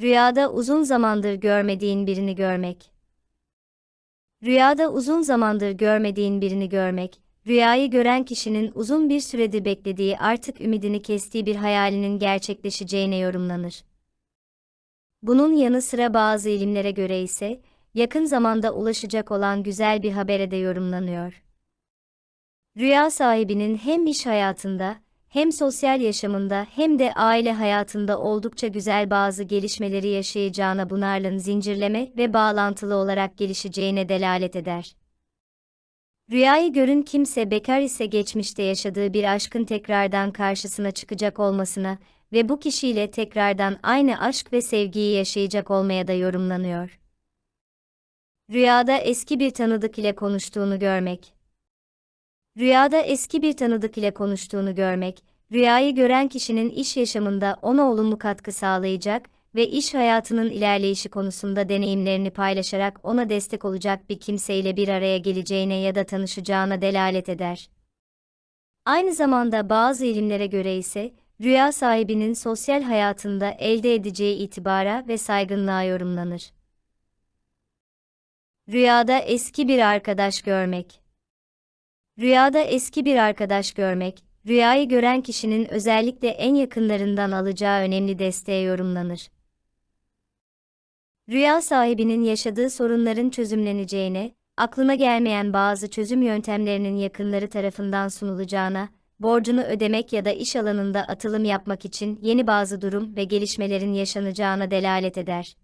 Rüyada uzun zamandır görmediğin birini görmek. Rüyada uzun zamandır görmediğin birini görmek, rüyayı gören kişinin uzun bir süredir beklediği artık ümidini kestiği bir hayalinin gerçekleşeceğine yorumlanır. Bunun yanı sıra bazı ilimlere göre ise, yakın zamanda ulaşacak olan güzel bir habere de yorumlanıyor. Rüya sahibinin hem iş hayatında, hem sosyal yaşamında hem de aile hayatında oldukça güzel bazı gelişmeleri yaşayacağına bunlarla zincirleme ve bağlantılı olarak gelişeceğine delalet eder. Rüyayı görün kimse bekar ise geçmişte yaşadığı bir aşkın tekrardan karşısına çıkacak olmasına ve bu kişiyle tekrardan aynı aşk ve sevgiyi yaşayacak olmaya da yorumlanıyor. Rüyada eski bir tanıdık ile konuştuğunu görmek. Rüyada eski bir tanıdık ile konuştuğunu görmek, rüyayı gören kişinin iş yaşamında ona olumlu katkı sağlayacak ve iş hayatının ilerleyişi konusunda deneyimlerini paylaşarak ona destek olacak bir kimseyle bir araya geleceğine ya da tanışacağına delalet eder. Aynı zamanda bazı ilimlere göre ise, rüya sahibinin sosyal hayatında elde edeceği itibara ve saygınlığa yorumlanır. Rüyada eski bir arkadaş görmek Rüyada eski bir arkadaş görmek, rüyayı gören kişinin özellikle en yakınlarından alacağı önemli desteğe yorumlanır. Rüya sahibinin yaşadığı sorunların çözümleneceğine, aklına gelmeyen bazı çözüm yöntemlerinin yakınları tarafından sunulacağına, borcunu ödemek ya da iş alanında atılım yapmak için yeni bazı durum ve gelişmelerin yaşanacağına delalet eder.